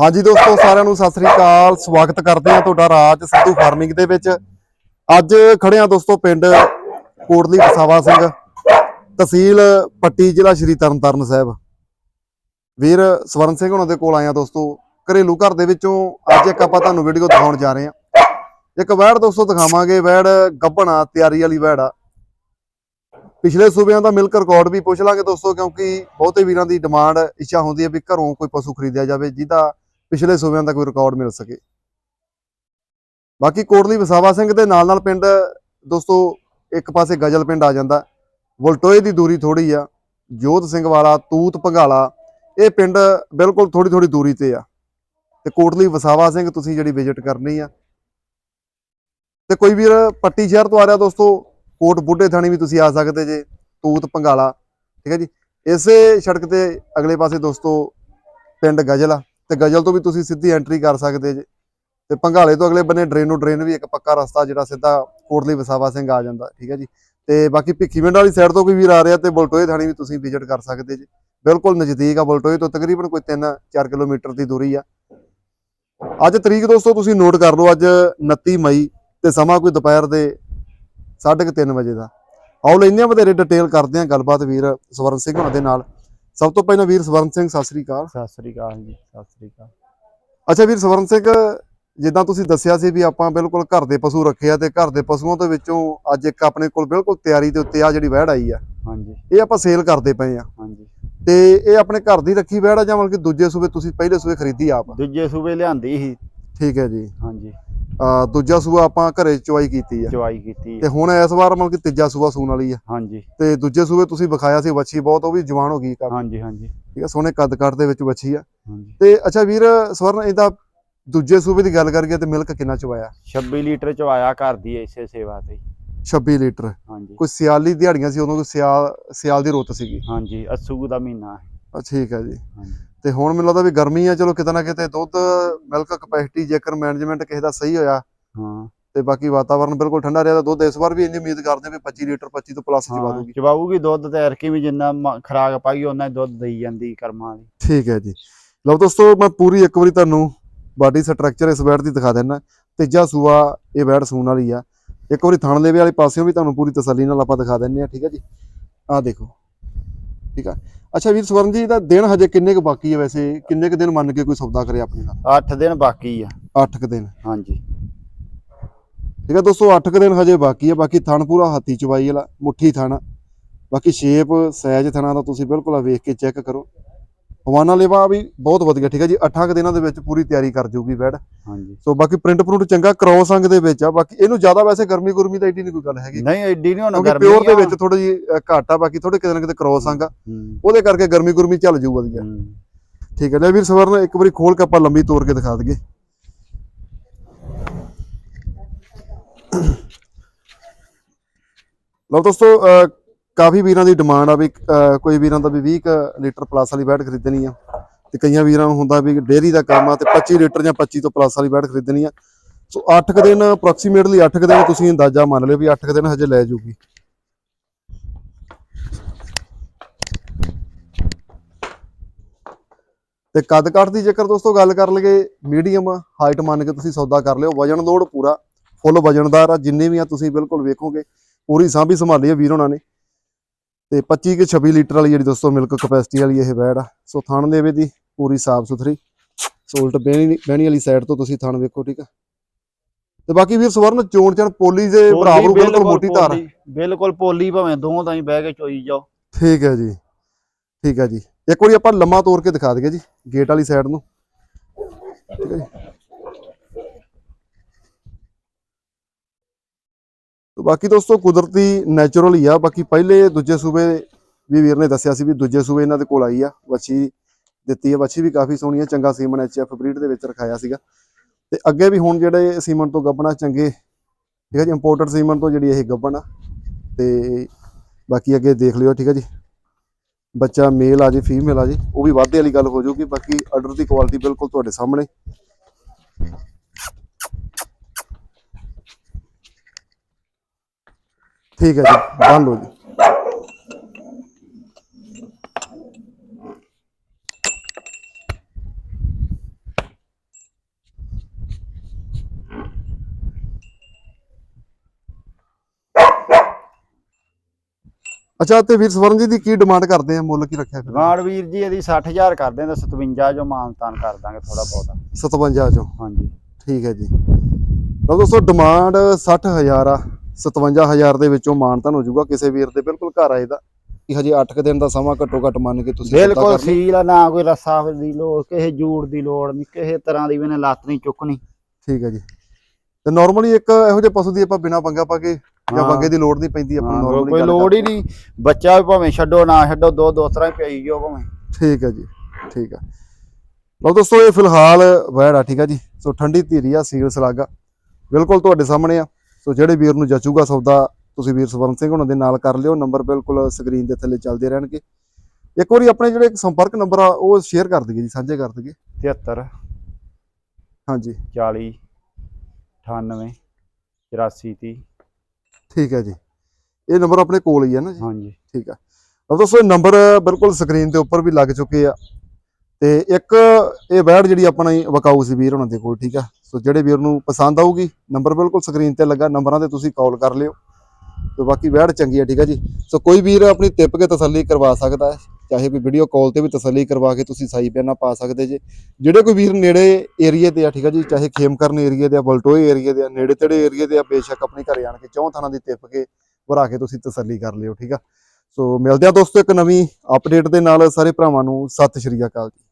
ਹਾਂਜੀ ਦੋਸਤੋ, ਸਾਰਿਆਂ ਨੂੰ ਸਤਿ ਸ੍ਰੀ ਅਕਾਲ। ਸਵਾਗਤ ਕਰਦੇ ਹਾਂ ਤੁਹਾਡਾ ਰਾਜ ਸਿੱਧੂ ਫਾਰਮਿੰਗ ਦੇ ਵਿੱਚ। ਅੱਜ ਖੜੇ ਹਾਂ ਦੋਸਤੋ, ਪਿੰਡ ਕੋਟਲੀ ਵਸਾਵਾ ਸਿੰਘ, ਤਹਿਸੀਲ ਪੱਟੀ ਜ਼ਿਲ੍ਹਾ ਸ਼੍ਰੀ ਤਰਨਤਾਰਨ ਸਾਹਿਬ। ਵੀਰ ਸਵਰਨ ਸਿੰਘ ਉਹਨਾਂ ਦੇ ਕੋਲ ਆਇਆ ਦੋਸਤੋ, ਘਰੇਲੂ ਘਰ ਦੇ ਵਿੱਚੋਂ ਅੱਜ ਇੱਕ ਆਪਾਂ ਤੁਹਾਨੂੰ ਵੀਡੀਓ ਦਿਖਾਉਣ ਜਾ ਰਹੇ ਹਾਂ। ਇੱਕ ਵੈੜ ਦੋਸਤੋ, ਦਿਖਾਵਾਂਗੇ। ਵੈੜ ਗੱਭਣਾ, ਤਿਆਰੀ ਵਾਲੀ ਵੈੜ ਆ। ਪਿਛਲੇ ਸੂਬਿਆਂ ਦਾ ਮਿਲਕ ਰਿਕਾਰਡ ਵੀ ਪੁੱਛ ਲਾਂਗੇ ਦੋਸਤੋ, ਕਿਉਂਕਿ ਬਹੁਤੇ ਵੀਰਾਂ ਦੀ ਡਿਮਾਂਡ ਇੱਛਾ ਹੁੰਦੀ ਹੈ ਵੀ ਘਰੋਂ ਕੋਈ ਪਸ਼ੂ ਖਰੀਦਿਆ ਜਾਵੇ, ਜਿਹਦਾ ਪਿਛਲੇ ਸੂਬਿਆਂ ਦਾ ਕੋਈ ਰਿਕਾਰਡ ਮਿਲ ਸਕੇ। ਬਾਕੀ ਕੋਟਲੀ ਵਸਾਵਾ ਸਿੰਘ ਦੇ ਨਾਲ ਨਾਲ ਪਿੰਡ, ਦੋਸਤੋ, ਇੱਕ ਪਾਸੇ ਗਜਲ ਪਿੰਡ ਆ ਜਾਂਦਾ। ਵਲਟੋਏ ਦੀ ਦੂਰੀ ਥੋੜੀ ਆ, ਜੋਤ ਸਿੰਘ ਵਾਲਾ, ਤੂਤ ਭੰਗਾਲਾ, ਇਹ ਪਿੰਡ ਬਿਲਕੁਲ ਥੋੜੀ ਥੋੜੀ ਦੂਰੀ ਤੇ ਆ। ਤੇ ਕੋਟਲੀ ਵਸਾਵਾ ਸਿੰਘ ਤੁਸੀਂ ਜਿਹੜੀ ਵਿਜ਼ਿਟ ਕਰਨੀ ਆ। ਤੇ ਕੋਈ ਵੀਰ, ਪੱਟੀ ਸ਼ਹਿਰ ਤੋਂ ਆ ਰਿਹਾ ਦੋਸਤੋ, ਕੋਟ ਬੁੱਢੇ ਥਾਣੀ ਵੀ ਤੁਸੀਂ ਆ ਸਕਦੇ ਜੇ, ਤੂਤ ਭੰਗਾਲਾ, ਠੀਕ ਹੈ ਜੀ। ਇਸੇ ਸੜਕ ਤੇ ਅਗਲੇ ਪਾਸੇ ਦੋਸਤੋ, ਪਿੰਡ ਗਜਲ ਆ। ਤੇ ਗਜਲ ਤੋਂ ਵੀ ਤੁਸੀਂ ਸਿੱਧੀ ਐਂਟਰੀ ਕਰ ਸਕਦੇ ਜੇ। ਤੇ ਭੰਗਾਲੇ ਤੋਂ ਅਗਲੇ ਬੰਨੇ ਡਰੇਨ ਨੂੰ ਡਰੇਨ ਵੀ ਇੱਕ ਪੱਕਾ ਰਸਤਾ ਜਿਹੜਾ ਸਿੱਧਾ ਕੋਟਲੀ ਵਸਾਵਾ ਸਿੰਘ ਆ ਜਾਂਦਾ, ਠੀਕ ਹੈ ਜੀ। ਤੇ ਬਾਕੀ ਭਿੱਖੀਵਿੰਡ ਵਾਲੀ ਸਾਈਡ ਤੋਂ ਕੋਈ ਵੀਰ ਆ ਰਿਹਾ ਤੇ ਬਲਟੋਏ ਥਾਣੀ ਵੀ ਤੁਸੀਂ ਵਿਜ਼ਿਟ ਕਰ ਸਕਦੇ ਜੀ। ਬਿਲਕੁਲ ਨਜ਼ਦੀਕ ਆ ਬਲਟੋਏ ਤੋਂ, ਤਕਰੀਬਨ ਕੋਈ 3-4 ਕਿਲੋਮੀਟਰ ਦੀ ਦੂਰੀ ਆ। ਅੱਜ ਤਰੀਕ ਦੋਸਤੋ ਤੁਸੀਂ ਨੋਟ ਕਰ ਲਓ, ਅੱਜ 29 ਮਈ ਤੇ ਸਮਾਂ ਕੋਈ ਦੁਪਹਿਰ ਦੇ 3:30 ਵਜੇ ਦਾ। ਆਓ ਲੈਂਦੇ ਆ ਵਧੇਰੇ ਡਿਟੇਲ ਕਰਦੇ ਆ ਗੱਲਬਾਤ ਵੀਰ ਸਵਰਨ ਸਿੰਘ ਹੋਣਾ ਦੇ ਨਾਲ। ਸਭ ਤੋਂ ਪਹਿਲਾਂ ਵੀਰ ਸਵਰਨ ਸਿੰਘ ਸਤਿ ਸ੍ਰੀ ਅਕਾਲ। ਸਤਿ ਸ੍ਰੀ ਅਕਾਲ ਜੀ ਸਤਿ ਸ੍ਰੀ ਅਕਾਲ। ਅੱਛਾ ਵੀਰ ਸਵਰਨ ਸਿੰਘ ਜਿੱਦਾਂ ਤੁਸੀਂ ਦੱਸਿਆ ਸੀ ਵੀ ਆਪਾਂ ਬਿਲਕੁਲ ਘਰ ਦੇ ਪਸ਼ੂ ਰੱਖੇ ਆ ਤੇ ਘਰ ਦੇ ਪਸ਼ੂਆਂ ਦੇ ਵਿੱਚੋਂ ਅੱਜ ਇੱਕ ਆਪਣੇ ਕੋਲ ਬਿਲਕੁਲ ਤਿਆਰੀ ਦੇ ਉੱਤੇ ਆ ਜਿਹੜੀ ਵਹਿੜ ਆਈ ਆ। ਹਾਂਜੀ। ਇਹ ਆਪਾਂ ਸੇਲ ਕਰਦੇ ਪਏ ਆ। ਹਾਂਜੀ। ਤੇ ਇਹ ਆਪਣੇ ਘਰ ਦੀ ਰੱਖੀ ਵਹਿੜ ਆ ਜਾਂ ਮਤਲਬ ਕਿ ਦੂਜੇ ਸੂਬੇ ਤੁਸੀਂ ਪਹਿਲੇ ਸੂਬੇ ਖਰੀਦੀ ਆਪ? ਦੂਜੇ ਸੂਬੇ ਲਿਆਂਦੀ ਸੀ। ਠੀਕ ਹੈ ਜੀ। ਹਾਂਜੀ। ਦੂਜਾ ਸੂਆ ਆਪਾਂ ਘਰੇ ਚੁਆਈ ਕੀਤੀ ਆ। ਚਵਾਈ ਕੀਤੀ ਤੇ। ਹੁਣ ਇਸ ਵਾਰ ਮਤਲਬ ਕਿ ਤੀਜਾ ਸੂਆ ਸੂਣ ਵਾਲੀ ਆ। ਹਾਂਜੀ। ਤੇ ਦੂਜੇ ਸੂਬੇ ਤੁਸੀਂ ਵਿਖਾਇਆ ਸੀ ਵੱਛੀ ਬਹੁਤ ਉਹ ਵੀ ਜਵਾਨ ਹੋ ਗਈ ਕਾਫੀ ਹਾਂਜੀ ਹਾਂਜੀ। ਠੀਕ ਹੈ ਸੋਹਣੇ ਕੱਦ ਕੱਟ ਦੇ ਵਿੱਚ ਵੱਛੀ ਆ। ਤੇ ਅੱਛਾ ਵੀਰ ਸਵਰਨ ਇਹਦਾ ਦੂਜੇ ਸੂਬੇ ਦੀ ਗੱਲ ਕਰੀਏ ਤੇ ਮਿਲਕ ਕਿੰਨਾ ਚਵਾਇਆ? 26 ਲੀਟਰ ਚਵਾਇਆ ਘਰ ਦੀ ਇਸੇ ਸੇਵਾ ਤੇ। 26 ਲੀਟਰ। ਹਾਂਜੀ। ਕੋਈ ਸਿਆਲੀ ਦਿਹਾੜੀਆਂ ਸੀ ਉਦੋਂ ਕੋਈ ਸਿਆਲ ਸਿਆਲ ਦੀ ਰੁੱਤ ਸੀਗੀ। ਹਾਂਜੀ ਅਸੂ ਦਾ ਮਹੀਨਾ। ਆ ਠੀਕ ਹੈ ਜੀ। ਹਾਂਜੀ। ਤੇ ਹੁਣ ਮੈਨੂੰ ਲੱਗਦਾ ਵੀ ਗਰਮੀ ਆ ਚਲੋ ਕਿਤੇ ਨਾ ਕਿਤੇ ਦੁੱਧ ਮਿਲਕ ਕਪੈਸਿਟੀ ਜੇਕਰ ਮੈਨੇਜਮੈਂਟ ਕਿਸੇ ਦਾ ਸਹੀ ਹੋਇਆ ਹਾਂ। ਤੇ ਬਾਕੀ ਵਾਤਾਵਰਨ ਬਿਲਕੁਲ ਠੰਡਾ ਰਿਹਾ ਤਾਂ ਦੁੱਧ ਇਸ ਵਾਰ ਵੀ ਇੰਨੀ ਉਮੀਦ ਕਰਦੇ ਵੀ 25 ਲੀਟਰ 25 ਤੋਂ ਪਲੱਸ ਚਵਾ ਹਾਂ, ਦੂਗੀ ਚਵਾਊਗੀ ਦੁੱਧ ਤੇ ਅਰਕੀ ਵੀ ਜਿੰਨਾ ਖੁਰਾਕ ਪਾਈ ਉਹਨਾਂ ਦੁੱਧ ਦੇਈ ਜਾਂਦੀ ਕਰਮਾਂ ਦੀ ਠੀਕ ਹੈ ਜੀ। ਲਓ ਦੋਸਤੋ ਮੈਂ ਪੂਰੀ ਇੱਕ ਵਾਰੀ ਤੁਹਾਨੂੰ ਬਾਡੀ ਸਟਰਕਚਰ ਇਸ ਬੈਡ ਦੀ ਦਿਖਾ ਦਿੰਦਾ। ਤੀਜਾ ਸੂਆ ਇਹ ਬੈਡ ਸੂਣ ਵਾਲੀ ਆ। ਇੱਕ ਵਾਰੀ ਥਣ ਲੇਵੇ ਵਾਲੇ ਪਾਸਿਓਂ ਵੀ ਤੁਹਾਨੂੰ ਪੂਰੀ ਤਸੱਲੀ ਨਾਲ ਆਪਾਂ ਦਿਖਾ ਦਿੰਨੇ ਆ ਠੀਕ ਹੈ ਜੀ। ਆਹ ਦੇਖੋ। ਠੀਕ ਆ। ਅੱਛਾ ਵੀਰ ਸਵਰਨ ਜੀ ਇਹਦਾ ਦਿਨ ਹਜੇ ਕਿੰਨੇ ਕੁ ਬਾਕੀ ਹੈ ਵੈਸੇ? ਕਿੰਨੇ ਕੁ ਦਿਨ ਮੰਨ ਕੇ ਕੋਈ ਸੌਦਾ ਕਰੇ ਆਪਣੇ ਨਾਲ 8 ਦਿਨ ਬਾਕੀ ਆ। 8 ਕੁ ਦਿਨ। ਹਾਂਜੀ। ਠੀਕ ਹੈ ਦੋਸਤੋ 8 ਕੁ ਦਿਨ ਹਜੇ ਬਾਕੀ ਹੈ ਬਾਕੀ ਥਣ ਪੂਰਾ ਹਾਥੀ ਚਵਾਈ ਵਾਲਾ ਮੁੱਠੀ ਥਣ। ਬਾਕੀ ਸ਼ੇਪ ਸਾਈਜ਼ ਥਣਾ ਦਾ ਤੁਸੀਂ ਬਿਲਕੁਲ ਆ ਵੇਖ ਕੇ ਚੈੱਕ ਕਰੋ। ਹਵਾਨਾ ਲੇਵਾ ਵੀ ਬਹੁਤ ਵਧੀਆ ਠੀਕ ਹੈ ਜੀ। 8 ਕੁ ਦਿਨਾਂ ਦੇ ਵਿੱਚ ਪੂਰੀ ਤਿਆਰੀ ਕਰ ਜੂਗੀ ਬੈਡ। ਹਾਂਜੀ। ਸੋ ਬਾਕੀ ਪ੍ਰਿੰਟ ਪ੍ਰਿੰਟ ਚੰਗਾ ਕ੍ਰੋਸ ਅੰਗ ਦੇ ਵਿੱਚ ਆ। ਬਾਕੀ ਇਹਨੂੰ ਜ਼ਿਆਦਾ ਵੈਸੇ ਗਰਮੀ ਗੁਰਮੀ ਦਾ ਏਡੀ ਨਹੀਂ ਕੋਈ ਗੱਲ ਹੈਗੀ। ਨਹੀਂ ਐਡੀ ਨਹੀਂ ਹੁਣ ਗਰਮੀ ਪਿਓਰ ਦੇ। ਵਿੱਚ ਥੋੜੀ ਅ, ਘੱਟ ਆ। ਬਾਕੀ ਥੋੜੇ ਕਿਤੇ ਨਾ ਕਿਤੇ ਕ੍ਰੋਸ ਅੰਗ ਆ। ਉਹਦੇ ਕਰਕੇ ਗਰਮੀ ਗੁਰਮੀ ਚੱਲ ਜੂ ਵਧੀਆ। ਠੀਕ ਹੈ ਲੈ ਵੀਰ ਸਵਰਨ ਇੱਕ ਵਾਰੀ ਖੋਲ ਕੇ ਆਪਾਂ ਲੰਬੀ ਤੋਰ ਕੇ ਦਿਖਾ ਦਈਏ। ਲਓ ਦੋਸਤੋ ਕਾਫੀ ਵੀਰਾਂ ਦੀ ਡਿਮਾਂਡ ਆ ਵੀ ਅਹ, ਕੋਈ ਵੀਰਾਂ ਦਾ ਵੀ 20 ਕੁ ਲੀਟਰ ਪਲੱਸ ਵਾਲੀ ਬੈਟ ਖਰੀਦਣੀ ਆ। ਤੇ ਕਈਆਂ ਵੀਰਾਂ ਨੂੰ ਹੁੰਦਾ ਵੀ ਡੇਅਰੀ ਦਾ ਕੰਮ ਆ ਤੇ 25 ਲੀਟਰ ਜਾਂ 25 ਤੋਂ ਪਲੱਸ ਵਾਲੀ ਬੈਟ ਖਰੀਦਣੀ ਆ। ਸੋ 8 ਕੁ ਦਿਨ ਅਪਰੋਕਸੀਮੇਟਲੀ 8 ਕੁ ਦਿਨ ਤੁਸੀਂ ਅੰਦਾਜ਼ਾ ਮੰਨ ਲਿਓ ਵੀ 8 ਕੁ ਦਿਨ ਹਜੇ ਲੈ ਜੂਗੀ। ਤੇ ਕੱਦ ਕੱਟ ਦੀ ਜੇਕਰ ਦੋਸਤੋ ਗੱਲ ਕਰ ਲਈਏ ਮੀਡੀਅਮ ਹਾਈਟ ਮੰਨ ਕੇ ਤੁਸੀਂ ਸੌਦਾ ਕਰ ਲਿਓ ਵਜਨ ਲੋਡ ਪੂਰਾ ਫੁੱਲ ਵਜਨਦਾਰ ਆ ਜਿੰਨੇ ਵੀ ਆ ਤੁਸੀਂ ਬਿਲਕੁਲ ਵੇਖੋਗੇ ਪੂਰੀ ਸਾਂਭੀ ਸੰਭਾਲੀ ਆ ਵੀਰ ਹੋਣਾ ਨੇ। ਤੇ 25 ਕੇ 26 ਲੀਟਰ ਵਾਲੀ ਜਿਹੜੀ ਦੋਸਤੋ ਮਿਲਕ ਕਪੈਸਿਟੀ ਵਾਲੀ ਇਹ ਬੈੜ ਆ। ਸੋ ਥਣ ਦੇਵੇ ਦੀ ਪੂਰੀ ਸਾਫ਼ ਸੁਥਰੀ। ਸੋਲਟ ਬਹਿਣੀ ਬਹਿਣੀ ਵਾਲੀ ਸਾਈਡ ਤੋਂ ਤੁਸੀਂ ਥਣ ਵੇਖੋ ਠੀਕ ਆ? ਤੇ ਬਾਕੀ ਵੀਰ ਸਵਰਨ ਚੋਣ ਚਣ ਪੋਲੀ ਦੇ ਬਰਾਬਰ ਬਿਲਕੁਲ ਮੋਟੀ ਧਾਰ ਬਿਲਕੁਲ ਪੋਲੀ ਭਾਵੇਂ ਦੋ ਤਾਂ ਹੀ ਬਹਿ ਕੇ ਚੋਈ ਜਾਓ। ਠੀਕ ਹੈ ਜੀ ਠੀਕ ਹੈ ਜੀ। ਇੱਕ ਵਾਰੀ ਆਪਾਂ ਲੰਮਾ ਤੋੜ ਕੇ ਦਿਖਾ ਦਈਏ ਜੀ ਗੇਟ ਵਾਲੀ ਸਾਈਡ ਨੂੰ। ਠੀਕ ਹੈ ਜੀ। ਬਾਕੀ ਦੋਸਤੋ ਕੁਦਰਤੀ ਨੈਚੁਰਲ ਹੀ ਆ। ਬਾਕੀ ਪਹਿਲੇ ਦੂਜੇ ਸੂਬੇ ਵੀ ਵੀਰ ਨੇ ਦੱਸਿਆ ਸੀ ਵੀ ਦੂਜੇ ਸੂਬੇ ਇਹਨਾਂ ਦੇ ਕੋਲ ਆਈ ਆ। ਵੱਛੀ ਦਿੱਤੀ ਆ। ਵੱਛੀ ਵੀ ਕਾਫੀ ਸੋਹਣੀ ਆ। ਚੰਗਾ ਸੀਮਨ ਐਚਐਫ ਬਰੀਡ ਦੇ ਵਿੱਚ ਰਖਾਇਆ ਸੀਗਾ। ਤੇ ਅੱਗੇ ਵੀ ਹੁਣ ਜਿਹੜੇ ਸੀਮਨ ਤੋਂ ਗੱਬਣਾ ਚੰਗੇ, ਠੀਕ ਹੈ ਜੀ ਇੰਪੋਰਟਡ ਸੀਮਨ ਤੋਂ ਜਿਹੜੀ ਇਹ ਗੱਬਣ ਆ। ਤੇ ਬਾਕੀ ਅੱਗੇ ਦੇਖ ਲਿਓ, ਠੀਕ ਹੈ ਜੀ। ਬੱਚਾ ਮੇਲ ਆ ਜੇ ਫੀਮੇਲ ਆ ਜੇ। ਉਹ ਵੀ ਵਾਧੇ ਵਾਲੀ ਗੱਲ ਹੋ ਜਾਊਗੀ। ਬਾਕੀ ਆਰਡਰ ਦੀ ਕੁਆਲਿਟੀ ਬਿਲਕੁਲ ਤੁਹਾਡੇ ਸਾਹਮਣੇ। ਠੀਕ ਹੈ ਜੀ ਬੰਨ ਲਓ ਜੀ। ਅੱਛਾ ਤੇ ਵੀਰ ਸਵਰਨ ਜੀ ਦੀ ਕੀ ਡਿਮਾਂਡ ਕਰਦੇ ਆ? ਮੁੱਲ ਕੀ ਰੱਖਿਆ ਫਿਰ? ਗਾਂਡ ਵੀਰ ਜੀ ਇਹਦੀ 60000 ਕਰਦੇ ਆ ਤਾਂ 57 ਜੋ ਮਾਨਤਾਨ ਕਰ ਦਾਂਗੇ ਥੋੜਾ ਬਹੁਤਾ। 57 ਚੋਂ। ਹਾਂਜੀ। ਠੀਕ ਹੈ ਜੀ। ਲਓ ਦੋਸਤੋ ਡਿਮਾਂਡ 60000 ਆ। 57000 ਦੇ ਵਿੱਚੋਂ ਮਾਨਤਨ ਹੋ ਜਾਊਗਾ ਕਿਸੇ ਵੀਰ ਦੇ ਬਿਲਕੁਲ ਘਰ ਆਏ ਦਾ ਕਿ ਹਜੇ 8 ਕੁ ਦਿਨ ਦਾ ਸਮਾਂ ਘੱਟੋ ਘੱਟ ਮੰਨ ਕੇ ਤੁਸੀਂ ਬਿਲਕੁਲ। ਸੀਲ ਆ ਨਾ ਕੋਈ ਰੱਸਾ ਦੀ ਲੋੜ ਕਿਸੇ ਜੂੜ ਦੀ ਲੋੜ ਨਹੀਂ ਕਿਸੇ ਤਰ੍ਹਾਂ ਦੀ ਵੀ ਨੇ ਲੱਤ ਨਹੀਂ ਚੁੱਕਣੀ। ਠੀਕ ਹੈ ਜੀ। ਤੇ ਨਾਰਮਲੀ ਇੱਕ ਇਹੋ ਜਿਹੇ ਪਸ਼ੂ ਦੀ ਆਪਾਂ ਬਿਨਾ ਪੰਗਾ ਪਾ ਕੇ ਜਾਂ। ਪੰਗੇ ਦੀ ਲੋੜ ਨਹੀਂ ਪੈਂਦੀ ਆਪਾਂ ਨਾਰਮਲੀ ਕੋਈ ਲੋੜ ਹੀ ਨਹੀਂ ਬੱਚਾ ਵੀ ਭਾਵੇਂ ਛੱਡੋ ਨਾ ਛੱਡੋ ਦੋ ਦੋ ਤਰ੍ਹਾਂ ਹੀ ਪਈ ਜੋ ਭਾਵੇਂ। ਠੀਕ ਹੈ ਜੀ ਠੀਕ ਹੈ ਲਓ ਦੋਸਤੋ ਇਹ ਫਿਲਹਾਲ ਵੈੜ ਆ ਠੀਕ ਹੈ ਜੀ। ਸੋ ਠੰਡੀ ਧੀਰੀ ਆ ਸੀਲ ਸਲਾਗਾ। ਬਿਲਕੁਲ ਤੁਹਾਡੇ ਸਾਹਮਣੇ ਆ। ਸੋ ਜਿਹੜੇ ਵੀਰ ਨੂੰ ਜਚੂਗਾ ਸੌਦਾ ਤੁਸੀਂ ਵੀਰ ਸਵਰਨ ਸਿੰਘ ਉਹਨਾਂ ਦੇ ਨਾਲ ਕਰ ਲਿਓ। ਨੰਬਰ ਬਿਲਕੁਲ ਸਕਰੀਨ ਦੇ ਥੱਲੇ ਚੱਲਦੇ ਰਹਿਣਗੇ। ਇੱਕ ਵਾਰੀ ਆਪਣੇ ਜਿਹੜੇ ਸੰਪਰਕ ਨੰਬਰ ਆ ਉਹ ਸ਼ੇਅਰ ਕਰ ਦਈਏ ਜੀ ਸਾਂਝੇ ਕਰ ਦਈਏ। 73 ਹਾਂਜੀ। 40 98 84 30 ਠੀਕ ਹੈ ਜੀ। ਇਹ ਨੰਬਰ ਆਪਣੇ ਕੋਲ ਹੀ ਹੈ ਨਾ ਜੀ? ਹਾਂਜੀ। ਠੀਕ ਆ ਲਓ ਦੋਸਤੋ ਇਹ ਨੰਬਰ ਬਿਲਕੁਲ ਸਕਰੀਨ ਦੇ ਉੱਪਰ ਵੀ ਲੱਗ ਚੁੱਕੇ ਆ। ਤੇ ਇੱਕ ਇਹ ਬੈਡ ਜਿਹੜੀ ਆਪਣਾ ਵਕਾਊ ਸੀ ਵੀਰ ਉਹਨਾਂ ਦੇ ਕੋਲ ਠੀਕ ਆ? ਸੋ ਜਿਹੜੇ ਵੀਰ ਨੂੰ ਪਸੰਦ ਆਊਗੀ ਨੰਬਰ ਬਿਲਕੁਲ ਸਕਰੀਨ ਤੇ ਲੱਗਾ ਨੰਬਰਾਂ ਤੇ ਤੁਸੀਂ ਕਾਲ ਕਰ ਲਿਓ। ਤੇ ਬਾਕੀ ਬੈਡ ਚੰਗੀ ਹੈ ਠੀਕ ਹੈ ਜੀ। ਸੋ ਕੋਈ ਵੀਰ ਆਪਣੀ ਟਿਪ ਕੇ ਤਸੱਲੀ ਕਰਵਾ ਸਕਦਾ ਹੈ, ਚਾਹੇ ਕੋਈ ਵੀਡੀਓ ਕਾਲ ਤੇ ਵੀ ਤਸੱਲੀ ਕਰਵਾ ਕੇ ਤੁਸੀਂ ਸਾਈ ਪੈਨਾ ਪਾ ਸਕਦੇ ਜੇ। ਜਿਹੜੇ ਕੋਈ ਵੀਰ ਨੇੜੇ ਏਰੀਏ ਤੇ ਆ, ਠੀਕ ਆ ਜੀ, ਚਾਹੇ ਖੇਮਕਰਨ ਏਰੀਏ ਦੇ ਆ, ਬਲਟੋਏ ਏਰੀਏ ਦੇ ਆ, ਨੇੜੇ ਤੇੜੇ ਏਰੀਏ ਦੇ ਆ, ਬੇਸ਼ੱਕ ਆਪਣੇ ਘਰੇ ਆਣ ਕੇ ਚੌਂ ਥਾਣਾ ਦੀ ਟਿਪ ਕੇ ਭਰਾ ਕੇ ਤੁਸੀਂ ਤਸੱਲੀ ਕਰ ਲਿਓ, ਠੀਕ ਆ। ਸੋ ਮਿਲਦੇ ਆ ਦੋਸਤੋ ਇੱਕ ਨਵੀਂ ਅਪਡੇਟ ਦੇ ਨਾਲ, ਸਾਰੇ ਭਰਾਵਾਂ ਨੂੰ ਸਤਿ ਸ਼੍ਰੀ ਅਕਾਲ ਜੀ।